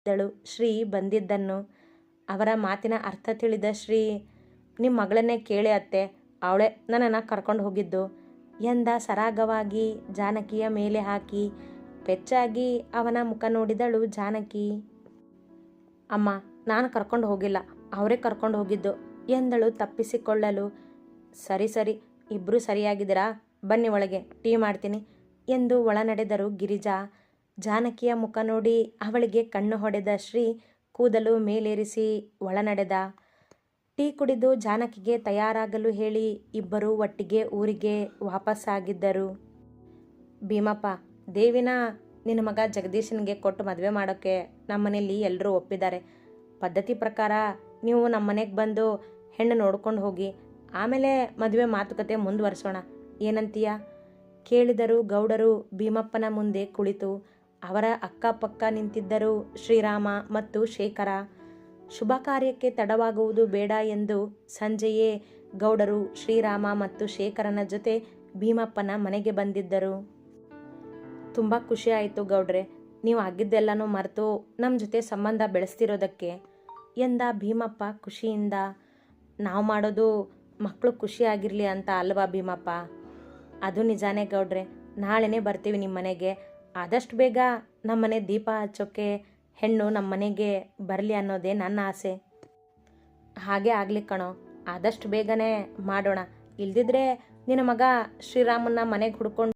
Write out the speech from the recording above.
ಇದ್ದಳು ಶ್ರೀ ಬಂದಿದ್ದನ್ನು ಅವರ ಮಾತಿನ ಅರ್ಥ ತಿಳಿದ ಶ್ರೀ ನಿಮ್ಮ ಮಗಳನ್ನೇ ಕೇಳಿ ಅತ್ತೆ, ಅವಳೆ ನನ್ನನ್ನು ಕರ್ಕೊಂಡು ಹೋಗಿದ್ದು ಎಂದ ಸರಾಗವಾಗಿ ಜಾನಕಿಯ ಮೇಲೆ ಹಾಕಿ ಪೆಚ್ಚಾಗಿ ಅವನ ಮುಖ ನೋಡಿದಳು ಜಾನಕಿ. ಅಮ್ಮ, ನಾನು ಕರ್ಕೊಂಡು ಹೋಗಿಲ್ಲ, ಅವರೇ ಕರ್ಕೊಂಡು ಹೋಗಿದ್ದು ಎಂದಳು ತಪ್ಪಿಸಿಕೊಳ್ಳಲು. ಸರಿ ಸರಿ ಇಬ್ಬರೂ ಸರಿಯಾಗಿದ್ದೀರಾ? ಬನ್ನಿ ಒಳಗೆ, ಟೀ ಮಾಡ್ತೀನಿ ಎಂದು ಒಳ ನಡೆದರು ಗಿರಿಜಾ. ಜಾನಕಿಯ ಮುಖ ನೋಡಿ ಅವಳಿಗೆ ಕಣ್ಣು ಹೊಡೆದ ಶ್ರೀ ಕೂದಲು ಮೇಲೇರಿಸಿ ಒಳನಡೆದ. ಟೀ ಕುಡಿದು ಜಾನಕಿಗೆ ತಯಾರಾಗಲು ಹೇಳಿ ಇಬ್ಬರು ಒಟ್ಟಿಗೆ ಊರಿಗೆ ವಾಪಸ್ಸಾಗಿದ್ದರು. ಭೀಮಪ್ಪ, ದೇವಿನ, ನಿನ್ನ ಮಗ ಜಗದೀಶನಿಗೆ ಕೊಟ್ಟು ಮದುವೆ ಮಾಡೋಕ್ಕೆ ನಮ್ಮನೇಲಿ ಎಲ್ಲರೂ ಒಪ್ಪಿದ್ದಾರೆ. ಪದ್ಧತಿ ಪ್ರಕಾರ ನೀವು ನಮ್ಮ ಮನೆಗೆ ಬಂದು ಹೆಣ್ಣು ನೋಡ್ಕೊಂಡು ಹೋಗಿ, ಆಮೇಲೆ ಮದುವೆ ಮಾತುಕತೆ ಮುಂದುವರಿಸೋಣ. ಏನಂತೀಯ? ಕೇಳಿದರು ಗೌಡರು ಭೀಮಪ್ಪನ ಮುಂದೆ ಕುಳಿತು ಅವರ ಅಕ್ಕಪಕ್ಕ ನಿಂತಿದ್ದರು ಶ್ರೀರಾಮ ಮತ್ತು ಶೇಖರ. ಶುಭ ಕಾರ್ಯಕ್ಕೆ ತಡವಾಗುವುದು ಬೇಡ ಎಂದು ಸಂಜೆಯೇ ಗೌಡರು ಶ್ರೀರಾಮ ಮತ್ತು ಶೇಖರನ ಜೊತೆ ಭೀಮಪ್ಪನ ಮನೆಗೆ ಬಂದಿದ್ದರು. ತುಂಬ ಖುಷಿ ಆಯಿತು ಗೌಡ್ರೆ, ನೀವು ಆಗಿದ್ದೆಲ್ಲನೂ ಮರೆತು ನಮ್ಮ ಜೊತೆ ಸಂಬಂಧ ಬೆಳೆಸ್ತಿರೋದಕ್ಕೆ ಎಂದ ಭೀಮಪ್ಪ ಖುಷಿಯಿಂದ. ನಾವು ಮಾಡೋದು ಮಕ್ಕಳು ಖುಷಿಯಾಗಿರಲಿ ಅಂತ ಅಲ್ವಾ ಭೀಮಪ್ಪ? ಅದು ನಿಜಾನೇ ಗೌಡ್ರೆ, ನಾಳೆನೇ ಬರ್ತೀವಿ ನಿಮ್ಮ ಮನೆಗೆ. ಆದಷ್ಟು ಬೇಗ ನಮ್ಮನೆ ದೀಪ ಹಚ್ಚೋಕ್ಕೆ ಹೆಣ್ಣು ನಮ್ಮ ಮನೆಗೆ ಬರಲಿ ಅನ್ನೋದೇ ನನ್ನ ಆಸೆ. ಹಾಗೆ ಆಗಲಿ ಕಣೋ, ಆದಷ್ಟು ಬೇಗನೆ ಮಾಡೋಣ. ಇಲ್ದಿದ್ರೆ ನಿನ್ನ ಮಗ ಶ್ರೀರಾಮನ್ನ ಮನೆಗೆ ಹುಡ್ಕೊಂಡು